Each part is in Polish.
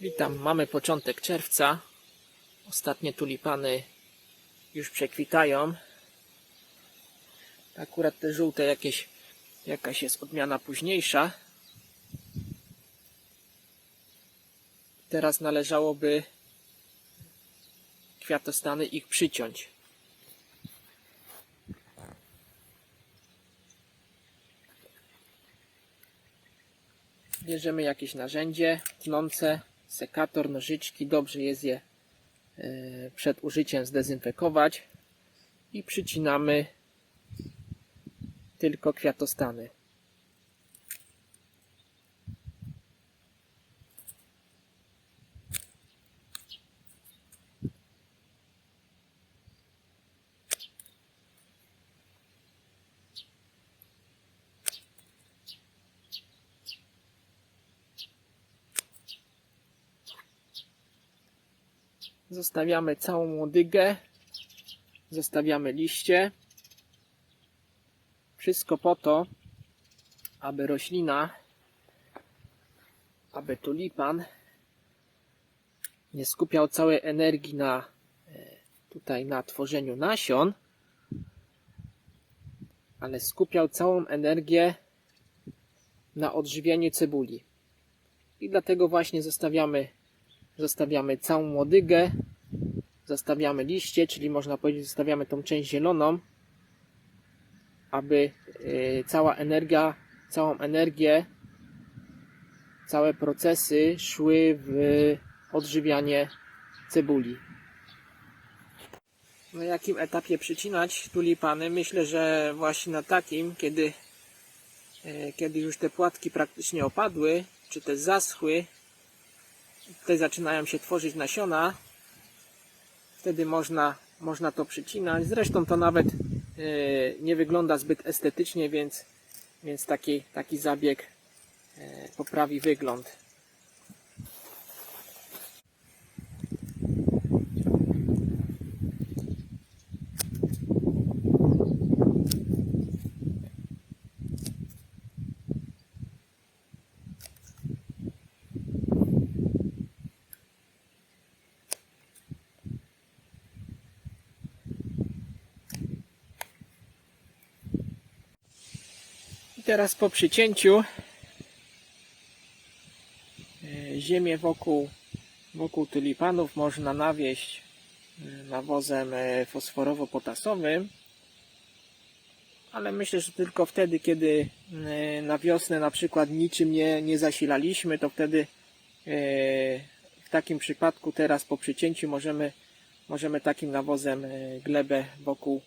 Witam, mamy początek czerwca. Ostatnie tulipany już przekwitają. Akurat te żółte jakieś, jakaś jest odmiana późniejsza. Teraz należałoby kwiatostany ich przyciąć. Bierzemy jakieś narzędzie tnące, sekator, nożyczki. Dobrze jest je e, przed użyciem zdezynfekować i przycinamy tylko kwiatostany. Zostawiamy całą łodygę. Zostawiamy liście. Wszystko po to, aby roślina, aby tulipan nie skupiał całej energii na e, tutaj na tworzeniu nasion, ale skupiał całą energię na odżywianiu cebuli. I dlatego właśnie zostawiamy zostawiamy całą łodygę, zostawiamy liście, czyli można powiedzieć, zostawiamy tą część zieloną, aby y, cała energia, całą energię, całe procesy szły w odżywianie cebuli. Na jakim etapie przycinać tulipany? Myślę, że właśnie na takim, kiedy, y, kiedy już te płatki praktycznie opadły, czy też zaschły, Tutaj zaczynają się tworzyć nasiona. Wtedy można, można to przycinać. Zresztą to nawet e, nie wygląda zbyt estetycznie, więc, więc taki, taki zabieg e, poprawi wygląd. Teraz po przycięciu e, ziemię wokół, wokół tulipanów można nawieść e, nawozem e, fosforowo-potasowym, ale myślę, że tylko wtedy, kiedy na wiosnę na przykład niczym nie, nie zasilaliśmy, to wtedy w takim przypadku teraz po przycięciu możemy, możemy takim nawozem glebę wokół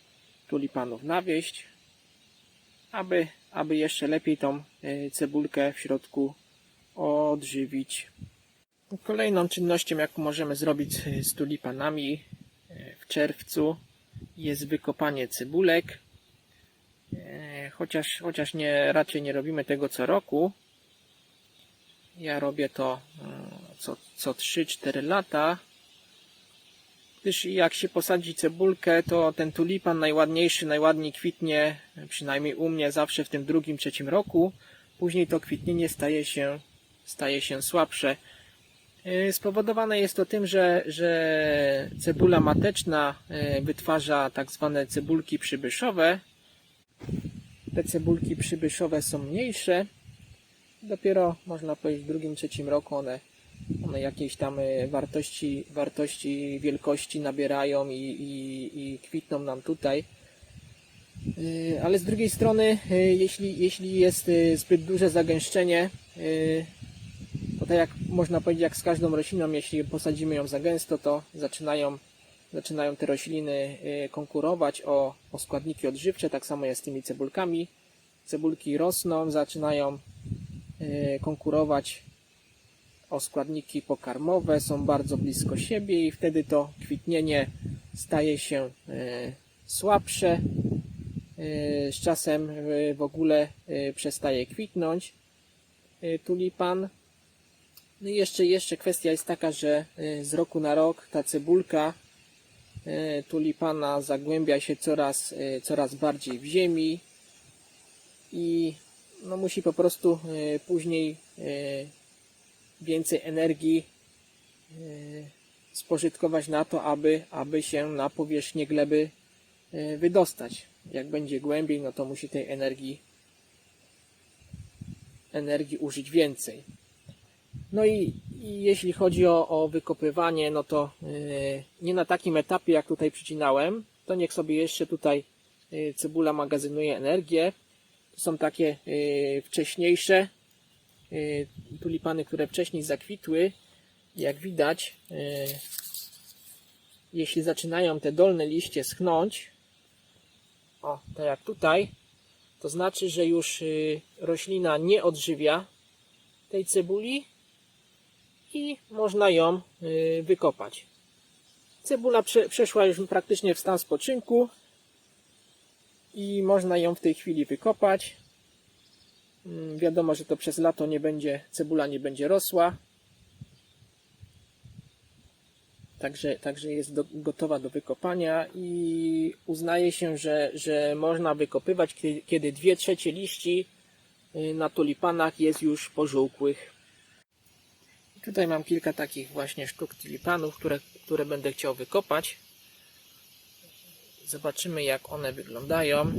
tulipanów nawieść, aby aby jeszcze lepiej tą e, cebulkę w środku odżywić. Kolejną czynnością, jaką możemy zrobić z tulipanami e, w czerwcu jest wykopanie cebulek. E, chociaż, chociaż nie, raczej nie robimy tego co roku. Ja robię to co, co 3-4 lata gdyż jak się posadzi cebulkę, to ten tulipan najładniejszy, najładniej kwitnie, przynajmniej u mnie zawsze w tym drugim, trzecim roku. Później to kwitnienie staje się, staje się słabsze. Yy, spowodowane jest to tym, że, że cebula mateczna yy, wytwarza tak zwane cebulki przybyszowe. Te cebulki przybyszowe są mniejsze. Dopiero można powiedzieć w drugim, trzecim roku one one jakieś tam e, wartości, wartości wielkości nabierają i, i, i kwitną nam tutaj. E, ale z drugiej strony, e, jeśli, jeśli jest zbyt duże zagęszczenie, to tak jak można powiedzieć, jak z każdą rośliną, jeśli posadzimy ją za gęsto, to zaczynają, zaczynają te rośliny konkurować o, o składniki odżywcze. Tak samo jest z tymi cebulkami. Cebulki rosną, zaczynają konkurować o składniki pokarmowe, są bardzo blisko siebie i wtedy to kwitnienie staje się e, słabsze. E, z czasem e, w ogóle przestaje kwitnąć tulipan. No i jeszcze, jeszcze kwestia jest taka, że z roku na rok ta cebulka tulipana zagłębia się coraz, coraz bardziej w ziemi i no musi po prostu później więcej energii spożytkować na to, aby, aby się na powierzchnię gleby e, wydostać. Jak będzie głębiej, no to musi tej energii energii użyć więcej. No i, i jeśli chodzi o, o wykopywanie, no to yy, nie na takim etapie jak tutaj przycinałem, to niech sobie jeszcze tutaj cebula magazynuje energię. To są takie wcześniejsze tulipany, które wcześniej zakwitły. Jak widać, yy, jeśli zaczynają te dolne liście schnąć, o, tak jak tutaj, to znaczy, że już y, roślina nie odżywia tej cebuli i można ją y, wykopać. Cebula prze, przeszła już praktycznie w stan spoczynku i można ją w tej chwili wykopać. Mm, Wiadomo, że to przez lato nie będzie, cebula nie będzie rosła. Także, także jest do, gotowa do wykopania i uznaje się, że, że można wykopywać, kiedy, kiedy dwie trzecie liści y, na tulipanach jest już pożółkłych. Tutaj mam kilka takich właśnie sztuk tulipanów, które, które będę chciał wykopać. Zobaczymy jak one wyglądają.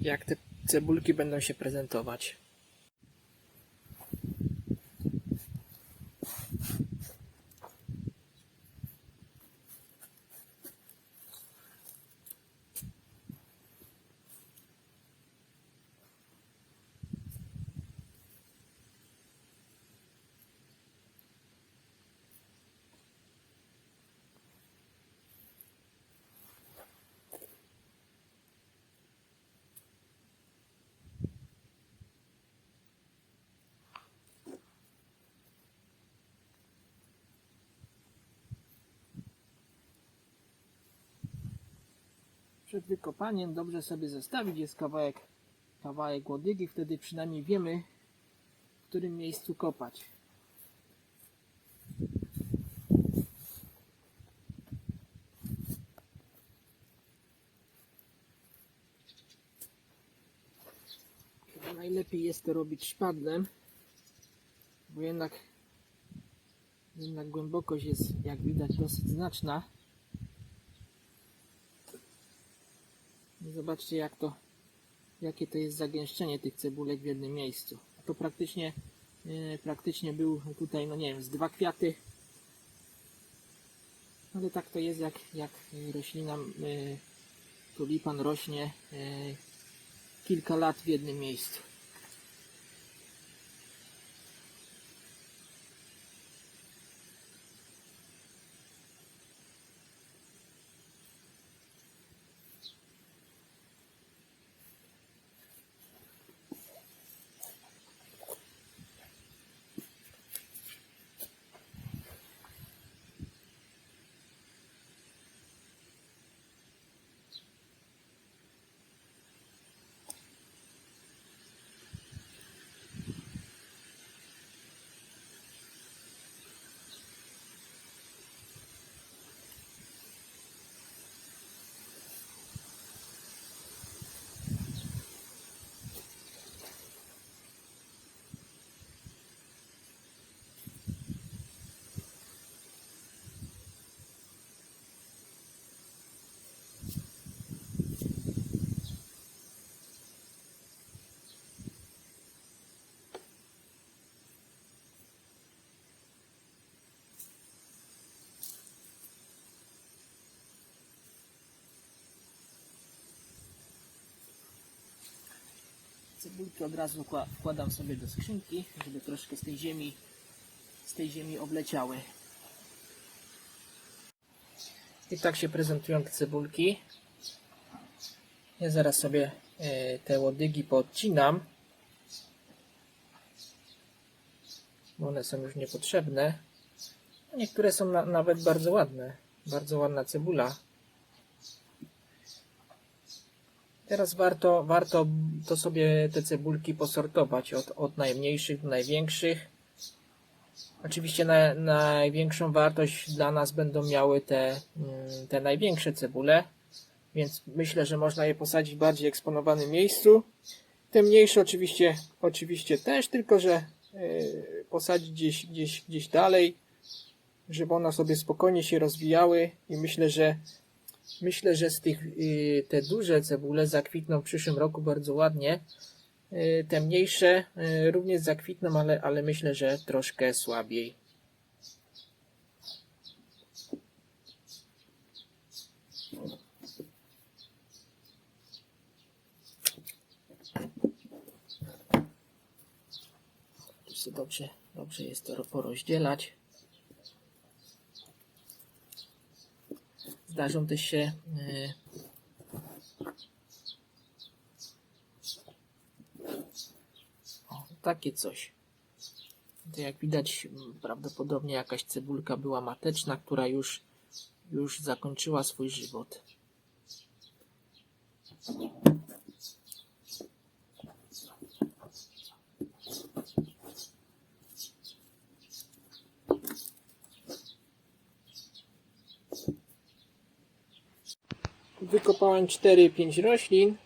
Jak te cebulki będą się prezentować. Przed wykopaniem dobrze sobie zestawić jest kawałek, kawałek łodygi, wtedy przynajmniej wiemy, w którym miejscu kopać. Najlepiej jest to robić szpadlem, bo jednak, jednak głębokość jest, jak widać, dosyć znaczna. Zobaczcie jak to, jakie to jest zagęszczenie tych cebulek w jednym miejscu. To praktycznie, e, praktycznie był tutaj, no nie wiem, z dwa kwiaty. Ale tak to jest, jak, jak roślina, e, tulipan rośnie e, kilka lat w jednym miejscu. Cebulki od razu wkła- wkładam sobie do skrzynki, żeby troszkę z tej ziemi, z tej ziemi obleciały. I tak się prezentują te cebulki. Ja zaraz sobie e, te łodygi poodcinam. Bo one są już niepotrzebne. Niektóre są na, nawet bardzo ładne. Bardzo ładna cebula. Teraz warto, warto to sobie te cebulki posortować od, od najmniejszych do największych. Oczywiście na, największą wartość dla nas będą miały te, mm, te największe cebule, więc myślę, że można je posadzić w bardziej eksponowanym miejscu. Te mniejsze oczywiście, oczywiście też, tylko że yy, posadzić gdzieś, gdzieś, gdzieś dalej, żeby one sobie spokojnie się rozwijały i myślę, że myślę, że z tych y, te duże cebule zakwitną w przyszłym roku bardzo ładnie. Y, Te mniejsze y, również zakwitną, ale, ale myślę, że troszkę słabiej. Dobrze, dobrze jest to porozdzielać. Zdarzą też się y, o, takie coś. To jak widać, prawdopodobnie jakaś cebulka była mateczna, która już, już zakończyła swój żywot. Wykopałem 4-5 roślin.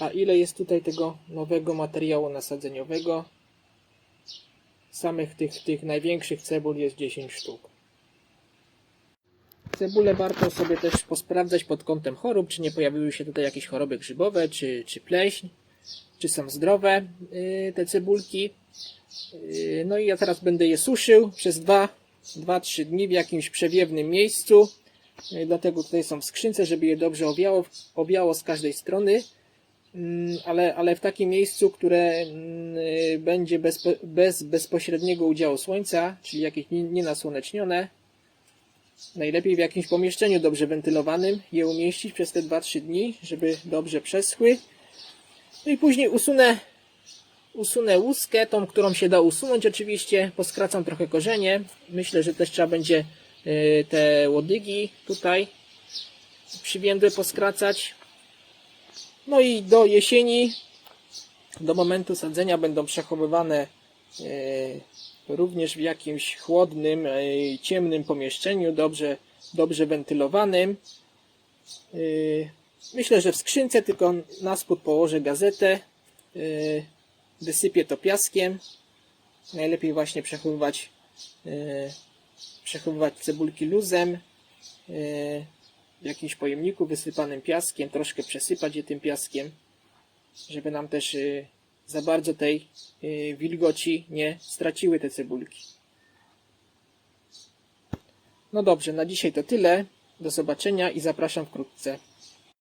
A ile jest tutaj tego nowego materiału nasadzeniowego? Samych tych, tych największych cebul jest 10 sztuk. Cebulę warto sobie też posprawdzać pod kątem chorób, czy nie pojawiły się tutaj jakieś choroby grzybowe, czy, czy pleśń, czy są zdrowe yy, te cebulki. Yy, no i ja teraz będę je suszył przez 2-3 dni w jakimś przewiewnym miejscu. Yy, Dlatego tutaj są w skrzynce, żeby je dobrze owiało, owiało z każdej strony. Mm, ale, ale w takim miejscu, które mm, y, będzie bez, bez bezpośredniego udziału słońca, czyli jakieś nie- nienasłonecznione. Najlepiej w jakimś pomieszczeniu dobrze wentylowanym je umieścić przez te 2-3 dni, żeby dobrze przeschły. No i później usunę, usunę łuskę, tą, którą się da usunąć oczywiście, poskracam trochę korzenie. Myślę, że też trzeba będzie te łodygi tutaj przywiędłe poskracać. No i do jesieni, do momentu sadzenia będą przechowywane e, również w jakimś chłodnym, e, ciemnym pomieszczeniu, dobrze, dobrze wentylowanym. Myślę, że w skrzynce tylko na spód położę gazetę, wysypię to piaskiem. Najlepiej właśnie przechowywać, przechowywać cebulki luzem. E, w jakimś pojemniku wysypanym piaskiem, troszkę przesypać je tym piaskiem, żeby nam też y, za bardzo tej y, wilgoci nie straciły te cebulki. No dobrze, na dzisiaj to tyle. Do zobaczenia i zapraszam wkrótce.